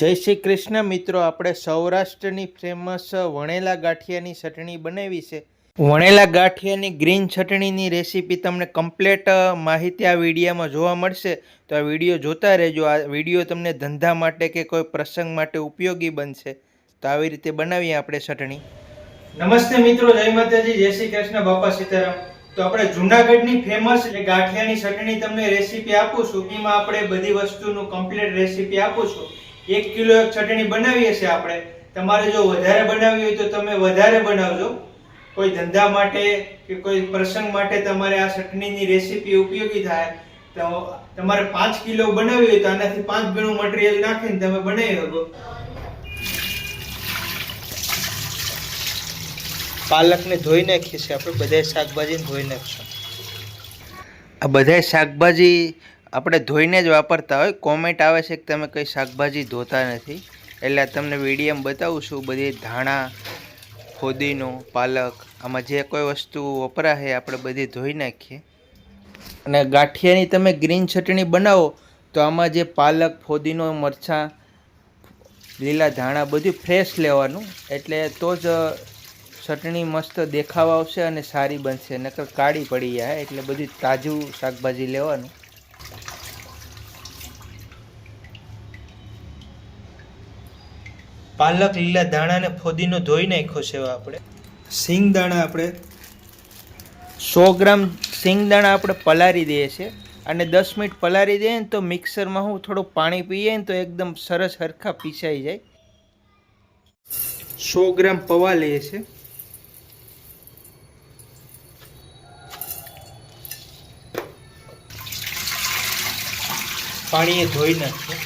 જય શ્રી કૃષ્ણ મિત્રો, આપણે સૌરાષ્ટ્રની ફેમસ વણેલા ગાંઠિયાની ચટણી બનાવી છે. વણેલા ગાંઠિયાની ગ્રીન ચટણીની રેસીપી તમને કમ્પ્લેટ માહિતી આ વિડીયોમાં જોવા મળશે. તો આ વીડિયો જોતા રહેજો. આ વીડિયો તમને ધંધા માટે કે કોઈ પ્રસંગ માટે ઉપયોગી બનશે. તો આવી રીતે બનાવીએ આપણે ચટણી. નમસ્તે મિત્રો, જય માતાજી, જય શ્રી કૃષ્ણ, બાપા સીતારામ. તો આપણે જૂનાગઢની ફેમસ ગાંઠિયાની ચટણી તમને રેસીપી આપું છું, એમાં આપણે બધી વસ્તુનું કમ્પ્લીટ રેસીપી આપું છું. એક કિલો એક ચટણી બનાવીએ છીએ આપણે. તમારે જો વધારે બનાવવી હોય તો તમે વધારે બનાવજો. કોઈ ધંધા માટે કે કોઈ પ્રસંગ માટે તમારે આ ચટણીની રેસીપી ઉપયોગી થાય. તો તમારે પાંચ કિલો બનાવવી હોય તો આનાથી પાંચ ગણું મટીરિયલ નાખીને તમે બનાવી શકો. પાલકને ધોઈ નાખીએ છીએ આપણે. બધા શાકભાજીને ધોઈ નાખશું. આ બધા શાકભાજી આપણે ધોઈને જ વાપરતા હોય. કોમેન્ટ આવે છે કે તમે કંઈ શાકભાજી ધોતા નથી. એટલે તમને વિડીયમ બતાવું છું બધી ધાણા, ફોદીનો, પાલક, આમાં જે કોઈ વસ્તુ વપરાશે આપણે બધી ધોઈ નાખીએ. અને ગાંઠિયાની તમે ગ્રીન ચટણી બનાવો, તો આમાં જે પાલક, ફોદીનો, મરચાં, લીલા ધાણા બધું ફ્રેશ લેવાનું. એટલે તો જ ચટણી મસ્ત દેખાવ આવશે અને સારી બનશે. નકર કાળી પડી જાય, એટલે બધું તાજું શાકભાજી લેવાનું. પાલક લીલા દાણાને ફોદીનો ધોઈ નાખ્યો છે આપણે. સિંગ દાણા આપણે સો ગ્રામ સિંગ દાણા આપણે પલારી દઈએ છીએ. અને દસ મિનિટ પલારી દઈએ ને તો મિક્સરમાં હું થોડું પાણી પીએ ને તો એકદમ સરસ હરખા પીસાઈ જાય. સો ગ્રામ પવા લઈએ છીએ. પાણીએ ધોઈ નાખીએ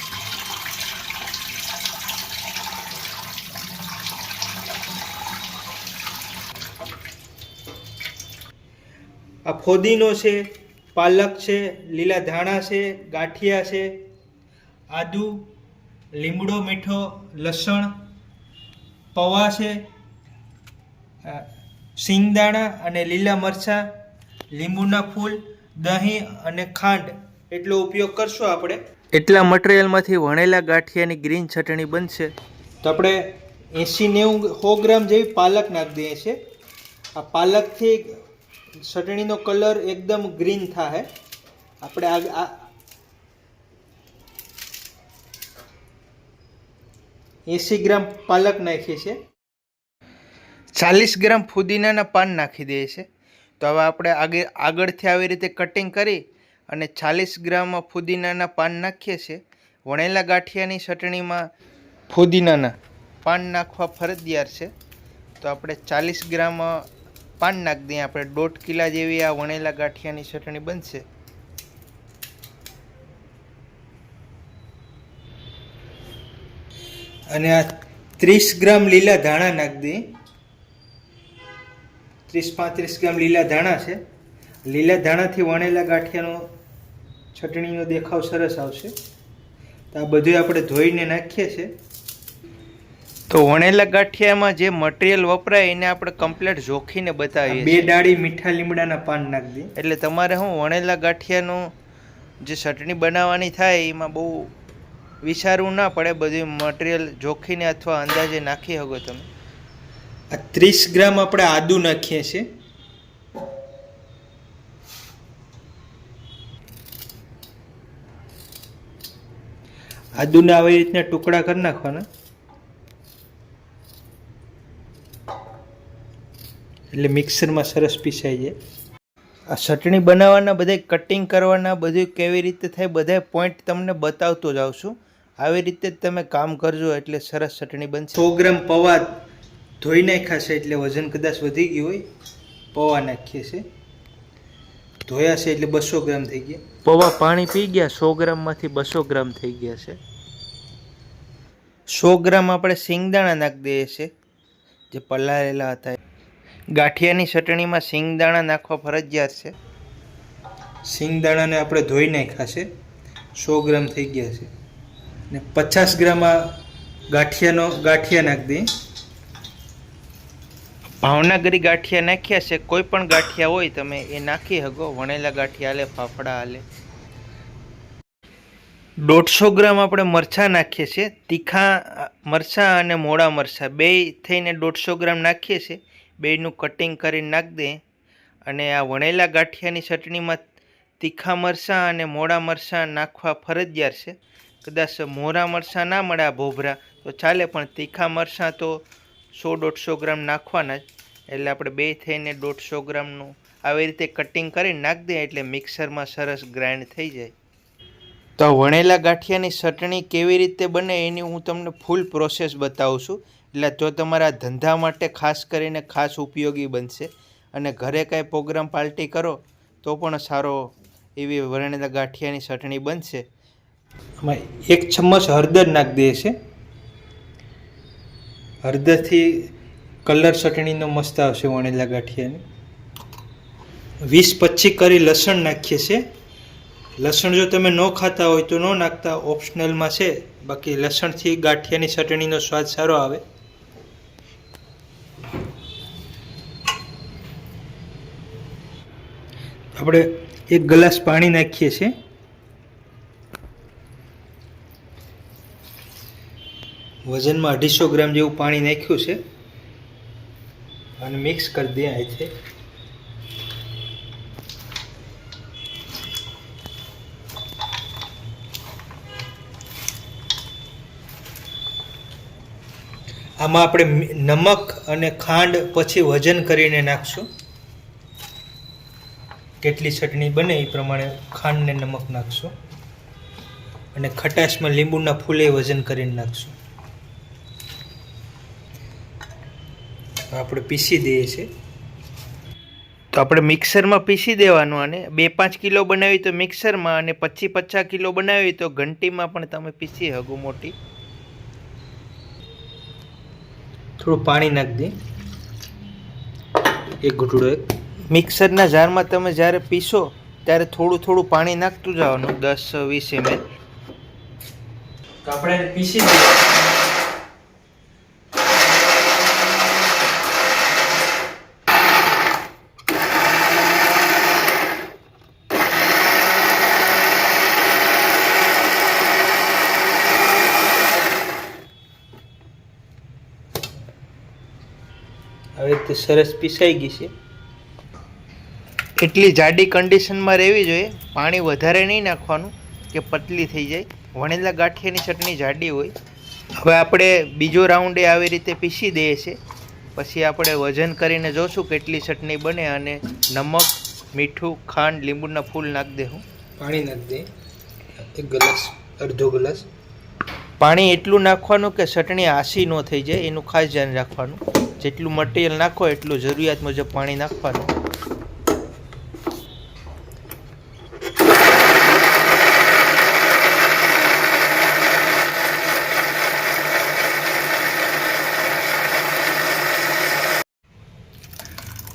આ ફોદીનો છે પાલક છે લીલા ધાણા છે ગાંઠિયા છે આદુ લીમડો મીઠો લસણ પૌવા છે સિંગદાણા અને લીલા મરચાં લીંબુના ફૂલ દહીં અને ખાંડ. એટલો ઉપયોગ કરશું આપણે? એટલા મટીરિયલમાંથી વણેલા ગાંઠિયાની ગ્રીન ચટણી બનશે. તો આપણે એંસી નેવું સો ગ્રામ જેવી પાલક નાખી દઈએ છીએ. આ પાલકથી ચટણીનો કલર એકદમ ગ્રીન થાય આપણે આ એંસી ગ્રામ પાલક નાખીએ છીએ. ચાલીસ ગ્રામ ફુદીનાના પાન નાખી દઈએ છીએ. તો હવે આપણે આગે આગળથી આવી રીતે કટિંગ કરી અને ચાલીસ ગ્રામ ફુદીનાના પાન નાખીએ છીએ. વણેલા ગાંઠિયાની ચટણીમાં ફુદીનાના પાન નાખવા ફરજિયાત છે. તો આપણે ચાલીસ ગ્રામ પાન નાખી દઈએ આપણે. દોઢ કિલા જેવી આ વણેલા ગાંઠિયાની ચટણી બનશે. અને આ ત્રીસ ગ્રામ લીલા ધાણા નાખી દઈએ. ત્રીસ પાંત્રીસ ગ્રામ લીલા ધાણા છે. લીલા ધાણાથી વણેલા ગાંઠિયાનો ચટણીનો દેખાવ સરસ આવશે. તો આ બધું આપણે ધોઈને નાખીએ છીએ. તો વણેલા ગાંઠિયામાં જે મટીરિયલ વપરાય એને આપણે કમ્પ્લીટ જોખીને બતાવીએ બે ડાળી મીઠા લીમડાના પાન નાખી એટલે તમારે હું વણેલા ગાંઠિયાનું જે ચટણી બનાવવાની થાય એમાં બહુ વિચારવું ના પડે બધું મટીરિયલ જોખીને અથવા અંદાજે નાખી શકો તમે. આ ત્રીસ ગ્રામ આપણે આદુ નાખીએ છીએ. આદુના આવી રીતના ટુકડા કરી નાખવાના. એટલે મિક્સરમાં સરસ પીસાઈ જાય આ ચટણી બનાવવાના બધે કટિંગ કરવાના બધું કેવી રીતે થાય બધા પોઈન્ટ તમને બતાવતો જ આવશું આવી રીતે જ તમે કામ કરજો, એટલે સરસ ચટણી બનશે. સો ગ્રામ પૌવા ધોઈ નાખ્યા છે, એટલે વજન કદાચ વધી ગયું હોય. પૌવા નાખીએ છીએ. ધોયા છે, એટલે બસો ગ્રામ થઈ ગયા. પૌવા પાણી પી ગયા, સો ગ્રામમાંથી બસો ગ્રામ થઈ ગયા છે. સો ગ્રામ આપણે સિંગદાણા નાખી દઈએ છીએ, જે પલાળેલા હતા. ગાંઠિયાની ચટણીમાં સિંગદાણા નાખવા ફરજિયાત છે. સિંગદાણાને આપણે ધોઈ નાખ્યા છે. સો ગ્રામ થઈ ગયા છે. ને પચાસ ગ્રામ આ ગાંઠિયાનો ગાંઠિયા નાખી દઈએ. ભાવનગરી ગાંઠિયા નાખ્યા છે. કોઈ પણ ગાંઠિયા હોય તમે એ નાખી શકો. વણેલા ગાંઠિયા હાલે ફાફડા હાલે. દોઢસો ગ્રામ આપણે મરચાં નાખીએ છીએ. તીખા મરચાં અને મોડા મરચાં. બે થઈને દોઢસો ગ્રામ નાખીએ છીએ. બેયનું કટિંગ કરી નાખી દઈએ અને આ વણેલા ગાંઠિયાની ચટણીમાં તીખા મરચાં અને મોડા મરચાં નાખવા ફરજિયાત છે. કદાચ મોરા મરચાં ના મળે ભોભરા, તો ચાલે, પણ તીખા મરચાં તો સો દોઢસો ગ્રામ નાખવાના જ. એટલે આપણે બે થઈને દોઢસો ગ્રામનું આવી રીતે કટિંગ કરી નાખી દઈએ એટલે મિક્સરમાં સરસ ગ્રાઇન્ડ થઈ જાય. તો વણેલા ગાંઠિયાની ચટણી કેવી રીતે બને એની હું તમને ફૂલ પ્રોસેસ બતાવું છું. એટલે જો તમારા ધંધા માટે ખાસ કરીને ખાસ ઉપયોગી બનશે અને ઘરે કાંઈ પ્રોગ્રામ પાર્ટી કરો, તો પણ સારો એવી વણેલા ગાંઠિયાની ચટણી બનશે. આમાં એક ચમચ હળદર નાખી દઈએ છે. હળદરથી કલર ચટણીનો મસ્ત આવશે વણેલા ગાંઠિયાની. વીસ પચીસ કરી લસણ નાખીએ છીએ લસણ જો તમે ન ખાતા હોય તો ન નાખતા, ઓપ્શનલમાં છે. બાકી લસણથી ગાંઠિયાની ચટણીનો સ્વાદ સારો આવે. આપણે એક ગ્લાસ પાણી નાખીએ છીએ. વજનમાં અઢીસો ગ્રામ જેવું પાણી નાખ્યું છે. અને મિક્સ કરી દઈએ અહીંથી. આમાં આપણે નમક અને ખાંડ પછી વજન કરીને નાખશું. કેટલી ચટણી બને એ પ્રમાણે ખાંડ ને નમક નાખશો. અને ખટાશમાં લીંબુના ફૂલે વજન કરીને નાખશું. આપણે પીસી દઈએ છીએ. તો આપણે મિક્સરમાં પીસી દેવાનું અને બે પાંચ કિલો બનાવી તો મિક્સરમાં અને પચીસ પચાસ કિલો બનાવી તો ઘંટીમાં પણ તમે પીસી હગો મોટી. થોડું પાણી નાખી દે એક ઘૂંટડો એક. મિક્સરના જારમાં તમે જ્યારે પીસો ત્યારે થોડું થોડું પાણી નાખતું જવાનું. દસ વીસ એમ તો આપણે પીસી દઈએ હવે તે સરસ પીસાઈ ગઈ છે. એટલી જાડી કન્ડિશનમાં રહેવી જોઈએ પાણી વધારે નહીં નાખવાનું કે પતલી થઈ જાય. વણેલા ગાંઠિયાની ચટણી જાડી હોય. હવે આપણે બીજો રાઉન્ડે આવી રીતે પીસી દઈએ છીએ. પછી આપણે વજન કરીને જોશું કેટલી ચટણી બને અને નમક મીઠું ખાંડ લીંબુના ફૂલ નાખી દેવું પાણી નાખી દે. એક ગ્લાસ અડધો ગ્લાસ. પાણી એટલું નાખવાનું કે ચટણી આસી ન થઈ જાય એનું ખાસ ધ્યાન રાખવાનું. જેટલું મટીરિયલ નાખો એટલું જરૂરિયાત મુજબ પાણી નાખવાનું.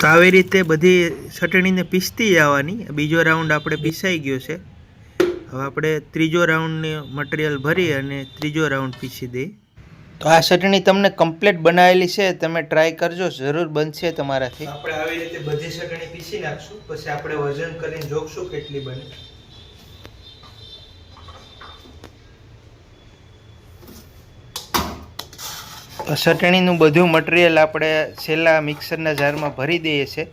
તો આવી રીતે બધી ચટણીને પીસતી જવાની બીજો રાઉન્ડ આપણે પીસાઈ ગયો છે. હવે આપણે ત્રીજો રાઉન્ડની મટીરિયલ ભરી અને ત્રીજો રાઉન્ડ પીસી દઈએ. તો આ ચટણી તમને કમ્પ્લીટ બનાવેલી છે. તમે ટ્રાય કરજો. જરૂર બનશે તમારાથી. આપણે આવી રીતે બધી ચટણી પીસી નાખશું. પછી આપણે વજન કરીને જોખશું કેટલી બને. ચટણીનું બધું મટીરિયલ આપણે છેલ્લા મિક્સરના જારમાં ભરી દઈએ છીએ.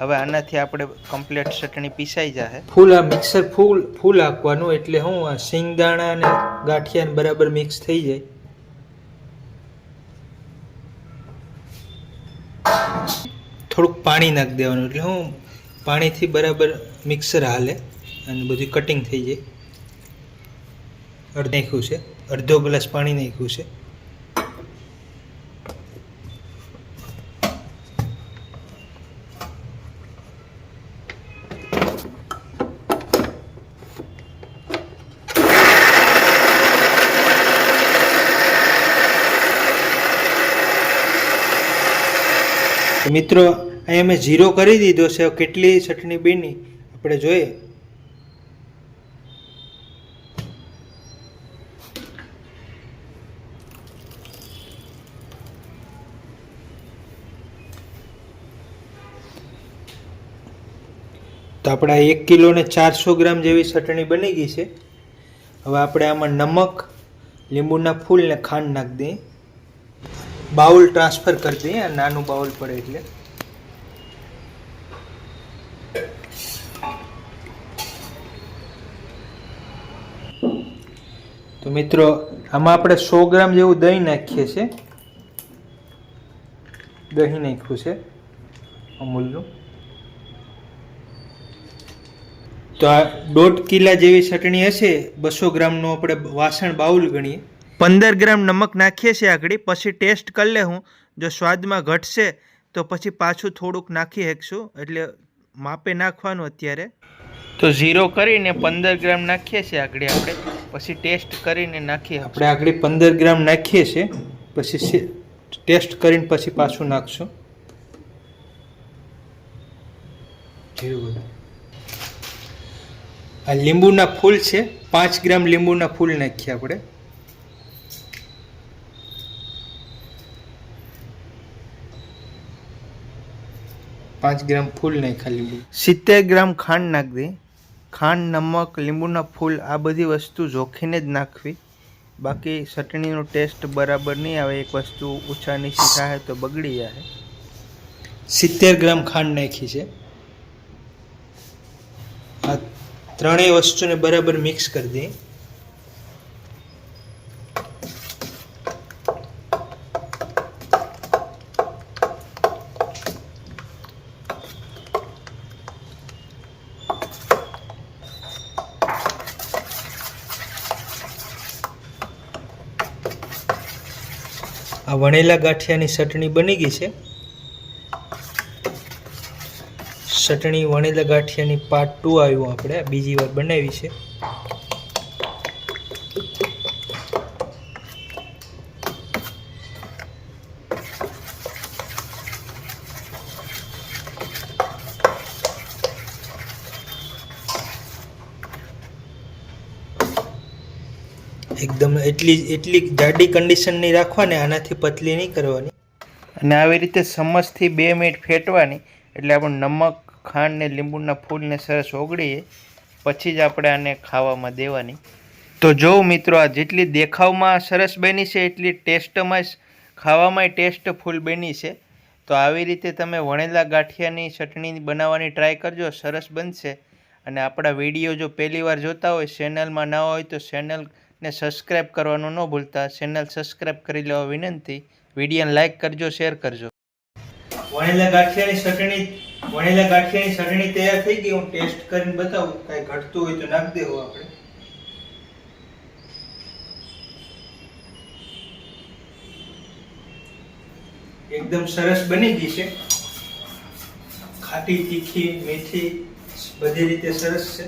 હવે આનાથી આપણે કમ્પ્લીટ ચટણી પીસાઈ જશે ફૂલ આ મિક્સર ફૂલ ફૂલ આપવાનું એટલે હું આ શિંગદાણા અને ગાંઠિયા બરાબર મિક્સ થઈ જાય. થોડુંક પાણી નાખી દેવાનું એટલે હું પાણીથી બરાબર મિક્સર હાલે અને બધું કટિંગ થઈ જાય. અડધ નાખ્યું છે. અડધો ગ્લાસ પાણી નાખ્યું છે. મિત્રો અહીંયા મેં જીરો કરી દીધો છે. કેટલી ચટણી બની? આપણે જોઈએ. તો આપણા એક કિલો ને ચારસો ગ્રામ જેવી ચટણી બની ગઈ છે. હવે આપણે આમાં નમક, લીંબુના ફૂલ ને ખાંડ નાખી દઈએ. બાઉલ ટ્રાન્સફર કરી દઈએ નાનું બાઉલ પડે એટલે. તો મિત્રો, આમાં આપણે સો ગ્રામ જેવું દહીં નાખીએ છીએ. દહીં નાખ્યું છે, અમૂલનું. તો આ દોઢ કિલા જેવી ચટણી હશે, બસો ગ્રામનું આપણે વાસણ બાઉલ ગણીએ. પંદર ગ્રામ નમક નાખીએ છીએ આગળ, પછી ટેસ્ટ કરી લે જો સ્વાદમાં ઘટશે, તો પછી પાછું થોડુંક નાખી શકશું. એટલે માપે નાખવાનું અત્યારે. તો ઝીરો કરીને પંદર ગ્રામ નાખીએ છીએ આગળ આપણે. પછી ટેસ્ટ કરીને નાખીએ. આપણે આગળ પંદર ગ્રામ નાખીએ છીએ. પછી ટેસ્ટ કરીને પછી પાછું નાખશું. આ લીંબુના ફૂલ છે. પાંચ ગ્રામ લીંબુના ફૂલ નાખીએ આપણે. પાંચ ગ્રામ ફૂલ નાખ્યા લીંબુ. સિત્તેર ગ્રામ ખાંડ નાખ દે ખાંડ નમક લીંબુના ફૂલ આ બધી વસ્તુ જોખીને જ નાખવી. બાકી ચટણીનો ટેસ્ટ બરાબર નહીં આવે એક વસ્તુ ઓછા નીચી થાય તો બગડી જાય. સિત્તેર ગ્રામ ખાંડ નાખી છે. આ ત્રણેય વસ્તુને બરાબર મિક્સ કરી દઈએ. આ વણેલા ગાંઠિયાની ચટણી બની ગઈ છે. ચટણી વણેલા ગાંઠિયાની પાર્ટ ટુ આવ્યું આપણે. બીજી વાર બનાવી છે. એકદમ એટલી એટલી જાડી કન્ડિશનની રાખવાની, આનાથી પતલી નહીં કરવાની. અને આવી રીતે ચમચથી બે મિનિટ ફેટવાની, એટલે આપણે નમક, ખાંડ ને લીંબુના ફૂલને સરસ ઓગળીએ, પછી જ આપણે આને ખાવામાં દેવાની. તો જો મિત્રો, આ જેટલી દેખાવમાં સરસ બની છે, એટલી ટેસ્ટમાં ખાવામાં ટેસ્ટફૂલ બની છે. તો આવી રીતે તમે વણેલા ગાંઠિયાની ચટણી બનાવવાની ટ્રાય કરજો, સરસ બનશે. અને આપણા વીડિયો જો પહેલી વાર જોતા હોય, ચેનલમાં ના હોય તો ચેનલને સબસ્ક્રાઈબ કરવાનું ન ભૂલતા. ચેનલ સબસ્ક્રાઈબ કરી લેવા વિનંતી. વિડીયોને લાઈક કરજો શેર કરજો. વણેલા ગાંઠિયાની ચટણી વણેલા ગાંઠિયાની ચટણી તૈયાર થઈ ગઈ. હું ટેસ્ટ કરીને બતાવું. કાંઈ ઘટતું હોય તો નાખી દેવું આપણે. એકદમ સરસ બની ગઈ છે. ખાટી તીખી મીઠી બધી રીતે સરસ છે.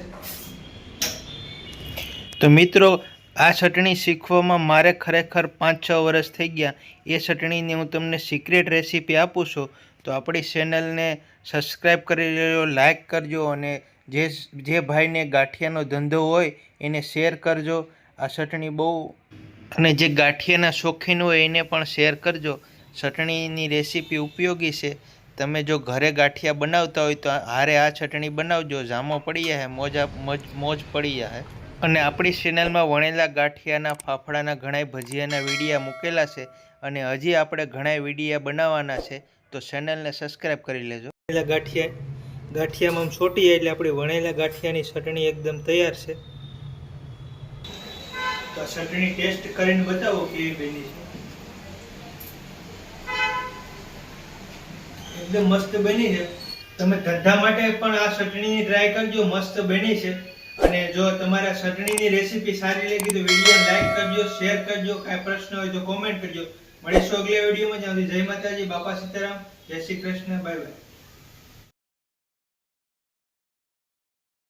તો મિત્રો આ ચટણી શીખવામાં મારે ખરેખર પાંચ છ વર્ષ થઈ ગયા. એ ચટણીની હું તમને સિક્રેટ રેસીપી આપું છું. તો આપણી ચેનલને સબસ્ક્રાઈબ કરી લેજો લાઇક કરજો અને જે જે ભાઈને ગાંઠિયાનો ધંધો હોય એને શેર કરજો. આ ચટણી બહુ અને જે ગાંઠિયાના શોખીન હોય એને પણ શેર કરજો. ચટણીની રેસીપી ઉપયોગી છે. તમે જો ઘરે ગાંઠિયા બનાવતા હોય તો હારે આ ચટણી બનાવજો. જામો પડી જાય મોજ મોજ મોજ પડી જાય અને આપણી ચેનલમાં વણેલા ગાંઠિયાના, ફાફડાના ઘણાય ભજીયાના વિડીયા મૂકેલા છે અને હજી આપણે ઘણાય વિડીયા બનાવવાના છે, તો ચેનલને સબસ્ક્રાઈબ કરી લેજો. વણેલા ગાંઠિયા, ગાંઠિયામાં છોટી એટલે આપણી વણેલા ગાંઠિયાની ચટણી એકદમ તૈયાર છે. તો ચટણી ટેસ્ટ કરીને બતાવો છે. એકદમ મસ્ત બની છે. તમે ધંધા માટે પણ આ ચટણીની ટ્રાય કરજો, મસ્ત બની છે. અને જો તમારે ચટણીની રેસીપી સારી લાગી તો વીડિયો લાઈક કરજો શેર કરજો, કાંઈ પ્રશ્ન હોય તો કોમેન્ટ કરજો. મળીશું અગલા વિડીયોમાં જ્યાં જય માતાજી, બાપા સીતારામ, જય શ્રી કૃષ્ણ બાય બાય